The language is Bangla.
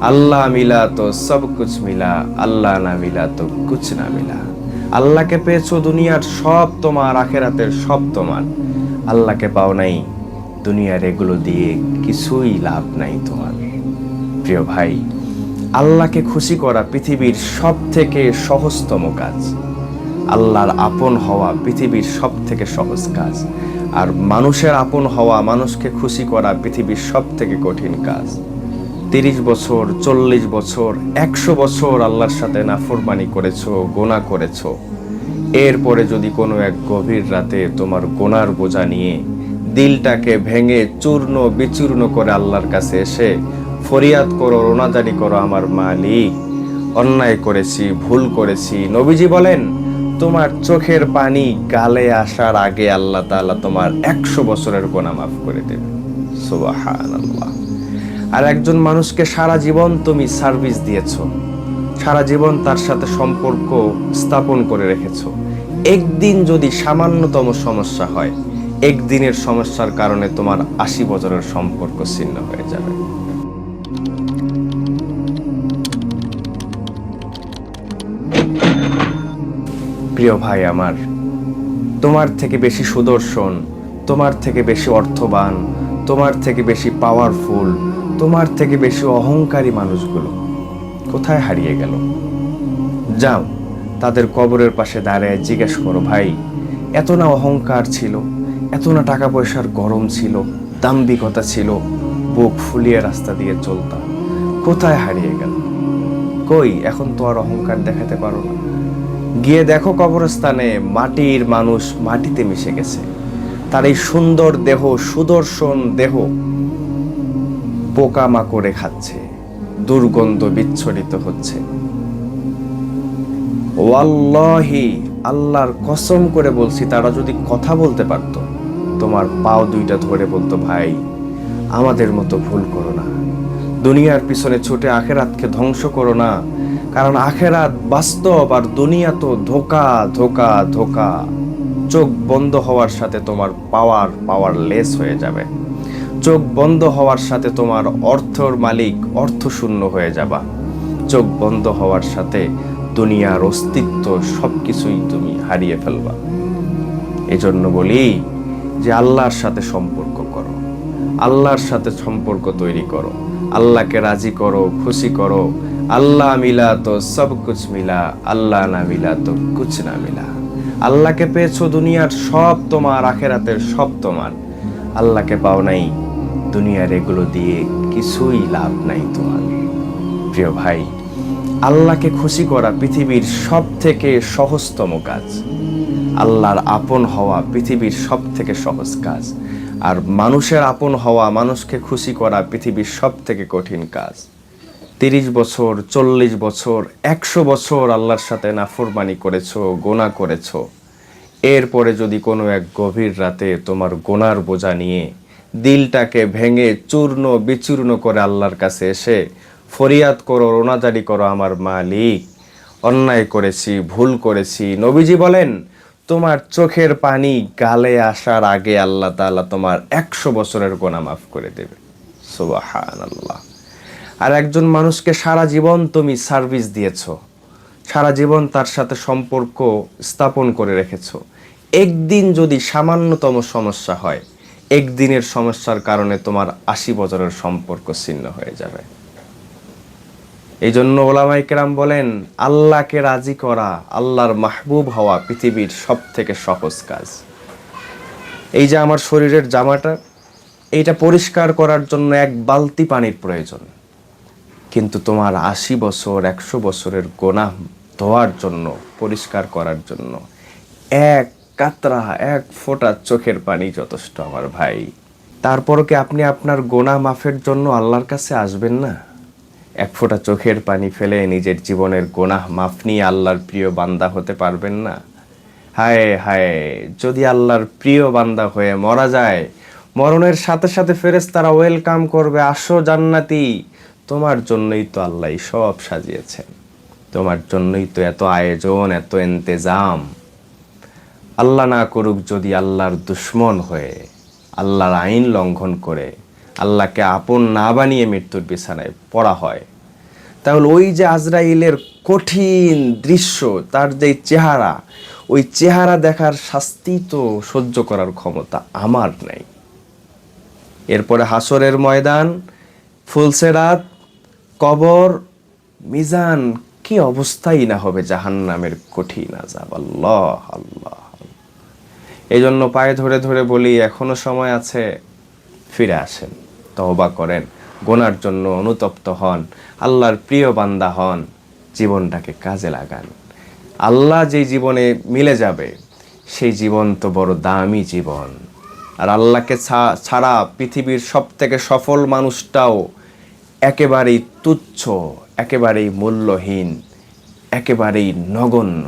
আল্লাহ মিলা তো সব কুছ মিলা, আল্লাহ না মিলা তো কুছ না মিলা। আল্লাহকে পেয়েছ দুনিয়ার সব তোমার, আখেরাতের সব তোমার। আল্লাহকে পাও নাই, দুনিয়ার এগুলো দিয়ে কিছুই লাভ নাই তোমার। প্রিয় ভাই, আল্লাহকে খুশি করা পৃথিবীর সব থেকে সহজতম কাজ। আল্লাহর আপন হওয়া পৃথিবীর সব থেকে সহজ কাজ। আর মানুষের আপন হওয়া, মানুষকে খুশি করা পৃথিবীর সব থেকে কঠিন কাজ। তিরিশ বছর, চল্লিশ বছর, একশো বছর আল্লাহর সাথে নাফরমানি করেছ, গোনা করেছ। এরপরে যদি কোনো এক গভীর রাতে তোমার গোনার বোঝা নিয়ে দিলটাকে ভেঙে চূর্ণ বিচূর্ণ করে আল্লাহর কাছে এসে ফরিয়াদ করো রোনাজারি করো আমার মালিক। অন্যায় করেছি, ভুল করেছি। নবীজি বলেন, তোমার চোখের পানি গালে আসার আগে আল্লাহ তাআলা তোমার একশো বছরের গোনা মাফ করে দেবে সুবহানাল্লাহ। আর একজন মানুষকে সারা জীবন তুমি সার্ভিস দিয়েছ। সারা জীবন তার সাথে সম্পর্ক স্থাপন করে রেখেছ। একদিন যদি সামান্যতম সমস্যা হয়, একদিনের সমস্যার কারণে তোমার আশি বছরের সম্পর্ক ছিন্ন হয়ে যাবে। প্রিয় ভাই আমার, তোমার থেকে বেশি সুদর্শন, তোমার থেকে বেশি অর্থবান তোমার থেকে বেশি পাওয়ারফুল তোমার থেকে বেশি অহংকারী মানুষগুলো কোথায় হারিয়ে গেল? যাও, তাদের কবরের পাশে দাঁড়ায় জিজ্ঞেস করো, ভাই, এত না অহংকার ছিল, এত না টাকা পয়সার গরম ছিল, দাম্ভিকতা ছিল, বুক ফুলিয়ে রাস্তা দিয়ে চলতাম, কোথায় হারিয়ে গেল? কই, এখন তো আর অহংকার দেখাতে পারো না। গিয়ে দেখো কবরস্থানে মাটির মানুষ মাটিতে মিশে গেছে। তার এই সুন্দর দেহ, সুদর্শন দেহ পোকামাকড়ে খাচ্ছে, দুর্গন্ধ বিচ্ছরিত হচ্ছে। ওয়াল্লাহি, আল্লাহর কসম করে বলছি, তারা যদি কথা বলতে পারত, তোমার পাও দুইটা ধরে বলতো, ভাই, আমাদের মতো ভুল করো না। দুনিয়ার পিছনে ছুটে আখেরাতকে ধ্বংস করো না। কারণ আখেরাত বাস্তব আর দুনিয়া তো ধোকা ধোকা ধোকা। চোখ বন্ধ হওয়ার সাথে তোমার পাওয়ার পাওয়ার লেস হয়ে যাবে। চোখ বন্ধ হওয়ার সাথে তোমার অর্থর মালিক অর্থ শূন্য হয়ে যাবা। চোখ বন্ধ হওয়ার সাথে দুনিয়ার অস্তিত্ব সবকিছুই তুমি হারিয়ে ফেলবা। এজন্য বলি যে আল্লাহর সাথে সম্পর্ক করো। আল্লাহর সাথে সম্পর্ক তৈরি করো। আল্লাহকে রাজি করো, খুশি করো। আল্লাহ মিলা তো সব কুছ মিলা, আল্লাহ না মিলা তো কুছ না মিলা। আল্লাহকে পেয়েছ দুনিয়ার সব তোমার, আখেরাতের সব তোমার। আল্লাহকে পাও নাই, দুনিয়ার এগুলো দিয়ে কিছুই লাভ নাই তোমার। প্রিয় ভাই, আল্লাহকে খুশি করা পৃথিবীর সব থেকে সহজতম কাজ। আল্লাহর আপন হওয়া পৃথিবীর সব থেকে সহজ কাজ। আর মানুষের আপন হওয়া, মানুষকে খুশি করা পৃথিবীর সব থেকে কঠিন কাজ। তিরিশ বছর, চল্লিশ বছর, একশো বছর আল্লাহর সাথে নাফরমানি করেছ, গোনা করেছ। এরপরে যদি কোনো এক গভীর রাতে তোমার গোনার বোঝা নিয়ে দিলটাকে ভেঙে চূর্ণ বিচূর্ণ করে আল্লাহর কাছে এসে ফরিয়াদ করো, রোনাজারি করো আমার মালিক, অন্যায় করেছি, ভুল করেছি, নবীজি বলেন, তোমার চোখের পানি গালে আসার আগে আল্লাহ তাআলা তোমার একশো বছরের গোনা মাফ করে দেবে। সুবাহান আল্লাহ আর একজন মানুষকে সারা জীবন তুমি সার্ভিস দিয়েছ। সারা জীবন তার সাথে সম্পর্ক স্থাপন করে রেখেছ। একদিন যদি সামান্যতম সমস্যা হয়, একদিনের সমস্যার কারণে তোমার আশি বছরের সম্পর্ক ছিন্ন হয়ে যাবে। এই জন্য ওলামাই কেরাম বলেন, আল্লাহকে রাজি করা, আল্লাহর মাহবুব হওয়া পৃথিবীর সব থেকে সহজ কাজ। এই যে আমার শরীরের জামাটা, এইটা পরিষ্কার করার জন্য এক বালতি পানির প্রয়োজন। কিন্তু তোমার আশি বছর, একশো বছরের গোনা ধোয়ার জন্য, পরিষ্কার করার জন্য এক কাতরা, এক ফোঁটা চোখের পানি যথেষ্ট আমার ভাই। তারপরও কি আপনি আপনার গোনা মাফের জন্য আল্লাহর কাছে আসবেন না? এক ফোঁটা চোখের পানি ফেলে নিজের জীবনের গোনাহ মাফ নিয়ে আল্লাহর প্রিয় বান্দা হতে পারবেন না? হায় হায়, যদি আল্লাহর প্রিয় বান্দা হয়ে মরা যায়, মরণের সাথে সাথে ফেরেস তারা ওয়েলকাম করবে, আসো জান্নাতি। তোমার জন্যই তো আল্লাহ সব সাজিয়েছেন। তোমার জন্যই তো এত আয়োজন, এত এন্তেজাম আল্লাহ না করুক যদি আল্লাহর দুশ্মন হয়ে, আল্লাহর আইন লঙ্ঘন করে, আল্লাহকে আপন না বানিয়ে মৃত্যুর বিছানায় পড়া হয়, তাহলে ওই যে আজরাইলের কঠিন দৃশ্য, তার যে চেহারা, ওই চেহারা দেখার শাস্তি তো সহ্য করার ক্ষমতা আমার নেই। এরপরে হাসরের ময়দান, ফুলসেরাত কবর, মিজান, কি অবস্থাই না হবে জাহান্নামের কঠিন আজাব আল্লাহ আল্লাহ এই জন্য পায়ে ধরে ধরে বলি, এখনও সময় আছে, ফিরে আসেন তহবা করেন, গোনার জন্য অনুতপ্ত হন, আল্লাহর প্রিয় বান্দা হন, জীবনটাকে কাজে লাগান। আল্লাহ যেই জীবনে মিলে যাবে, সেই জীবন তো বড় দামি জীবন। আর আল্লাহকে ছাড়া পৃথিবীর সব থেকে সফল মানুষটাও একেবারেই তুচ্ছ একেবারেই মূল্যহীন একেবারেই নগণ্য।